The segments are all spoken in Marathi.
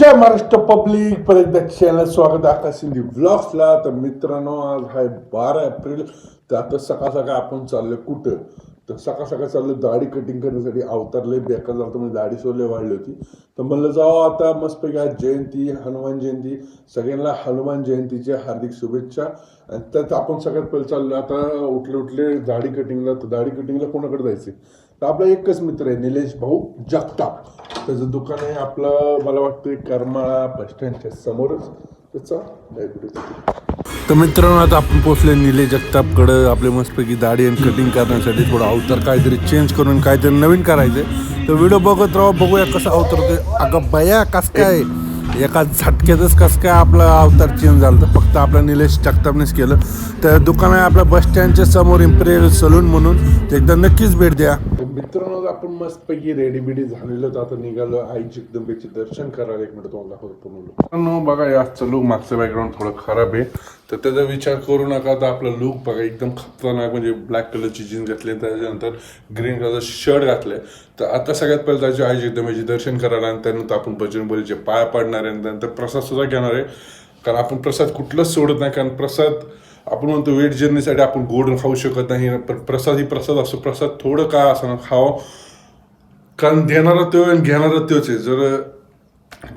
महाराष्ट्र पब्लिक परत एकदा चॅनल स्वागत आकाश शिंदे व्लॉग्सला तर मित्रांनो आज आहे बारा एप्रिल तर आता सकाळ सकाळ आपण चाललोय कुठं तर सकाळ सकाळ चाललो दाढी कटिंग करण्यासाठी अवतारले बेकार झालं तर म्हणजे दाढी सोले वाढली होती तर म्हणलं जाओ आता मस्तपैकी आज जयंती हनुमान जयंती सगळ्यांना हनुमान जयंतीच्या हार्दिक शुभेच्छा। आणि त्यात आपण सगळ्यात पहिले चाललो आता उठले उठले दाढी कटिंगला तर दाढी कटिंगला कोणाकडे जायचे? तर आपला एकच मित्र आहे निलेश भाऊ जगताप. त्याचं दुकान आहे आपलं मला वाटतं करमाळा बस स्टँडच्या समोरच. त्याचा तर मित्रांनो आता आपण पोचले निले जगतापकडं. आपले मस्तपैकी दाढी आणि कटिंग करण्यासाठी थोडं अवतार काहीतरी चेंज करून काहीतरी नवीन करायचं तर व्हिडिओ बघत राहा बघूया कसं अवतार अगं बया कस काय? एका झटक्यातच कसं काय आपला अवतार चेंज झाला तर फक्त आपला निलेश जगतापनेच केलं. तर दुकान आहे आपल्या बस स्टँडच्या समोर इम्पिरियल सलून म्हणून. ते एकदा नक्कीच भेट द्या. मित्रांनो आपण मस्तपैकी रेडीबिडी झालेलो तर आता निघालो आई जगदंबेचे दर्शन करायला. एक मिनिट तुम्हाला दाखवतो मित्रांनो बघा या लूक मागचं बॅकग्राऊंड थोडं खराब आहे. तर त्याचा विचार करू नका. तर आपलं लुक बघा एकदम खतरनाक म्हणजे ब्लॅक कलरची जीन्स घातली त्याच्यानंतर ग्रीन कलरचा शर्ट घातले. तर आता सगळ्यात पहिले त्याचे आई जगदंबेचे दर्शन करायला आणि त्यानंतर आपण बजरंगबलीचे पाय पाडणार आहे आणि त्यानंतर प्रसाद सुद्धा घेणार आहे. कारण आपण प्रसाद कुठलाच सोडत नाही कारण प्रसाद आपण म्हणतो वेट जर्नीसाठी आपण गोड खाऊ शकत नाही. पण प्रसाद ही प्रसाद असतो प्रसाद थोडं काय असं खावं. कारण देणारा तो आणि घेणारा तोच आहे. जर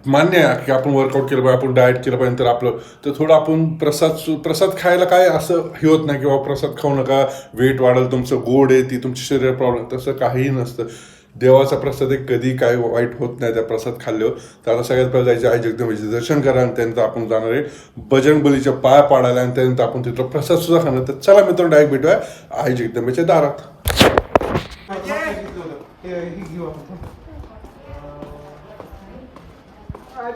मान्य आहे की आपण वर्कआउट केलं पाहिजे आपण डाएट केलं पाहिजे तर आपलं तर थोडं आपण प्रसाद प्रसाद खायला काय असं हे होत नाही की बाबा प्रसाद खाऊ नका वेट वाढेल तुमचं गोड आहे ती तुमची शरीर प्रॉब्लेम तसं काहीही नसतं. देवाचा प्रसाद एक कधी काय वाईट होत नाही त्या प्रसाद खाल्ल्यावर. तर आता सगळ्यात पहिले जायचे आई जगदंबेचे दर्शन करा आणि त्यानंतर आपण जाणार आहे बजरंगबलीच्या पाय पाडायला आणि त्यानंतर आपण तिथं प्रसाद सुद्धा खाणार. तर चला मित्र डायरेक्ट भेटूया. आई जगदंबेच्या दारात. आई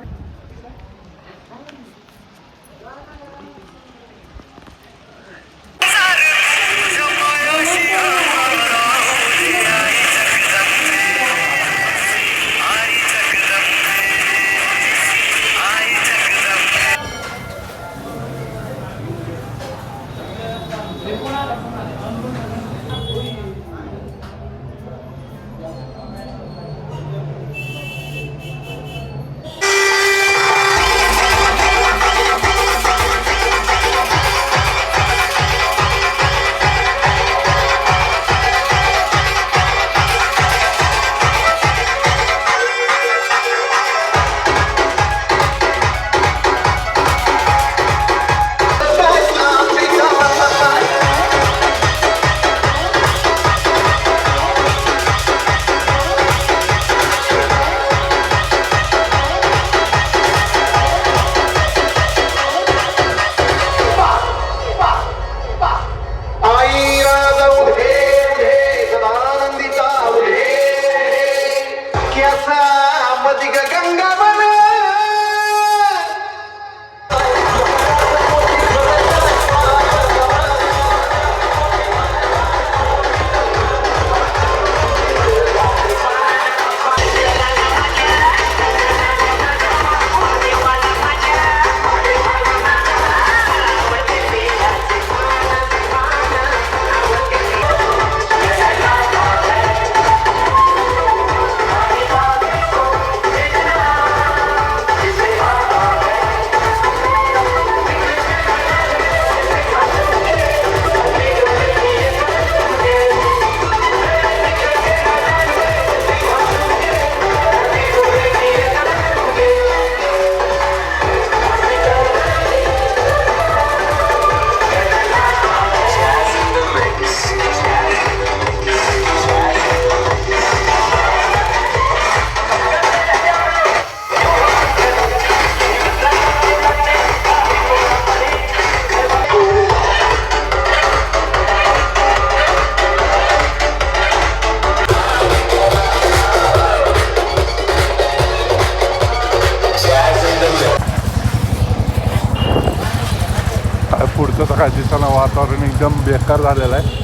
पुढचं तर काय दिसताना वातावरण एकदम बेकार झालेलं आहे.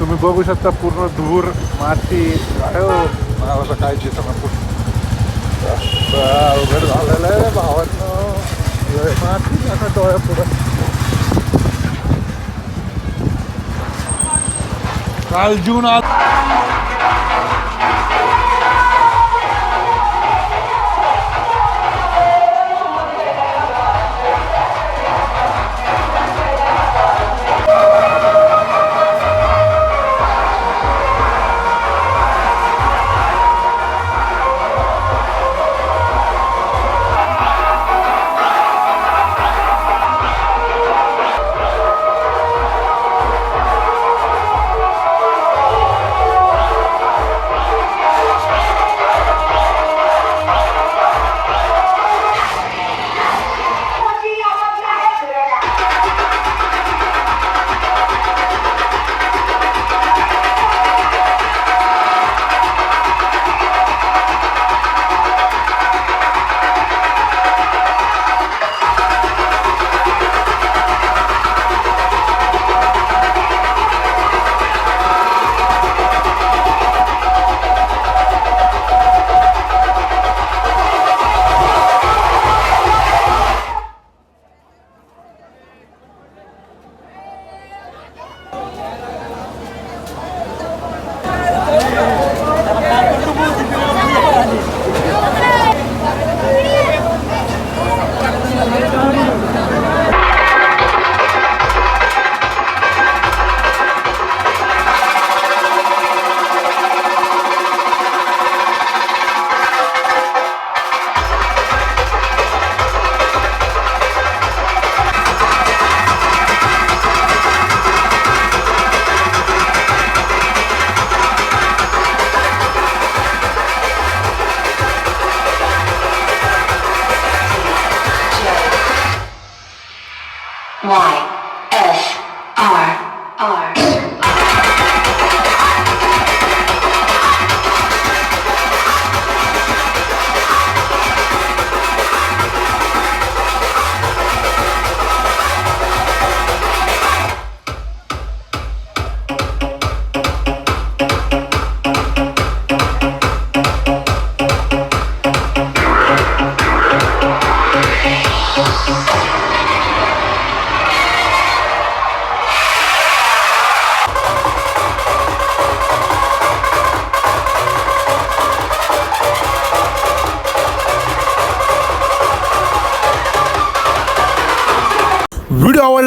तुम्ही बघू शकता पूर्ण धूर माती अयो हो? मला काय दिसताना पूर्ण. अवघड झालेलं आहे भावातनं माती आता डोळ्या पुढं. काल जून आज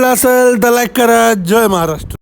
आवडला असेल तर लाईक करा. जय महाराष्ट्र.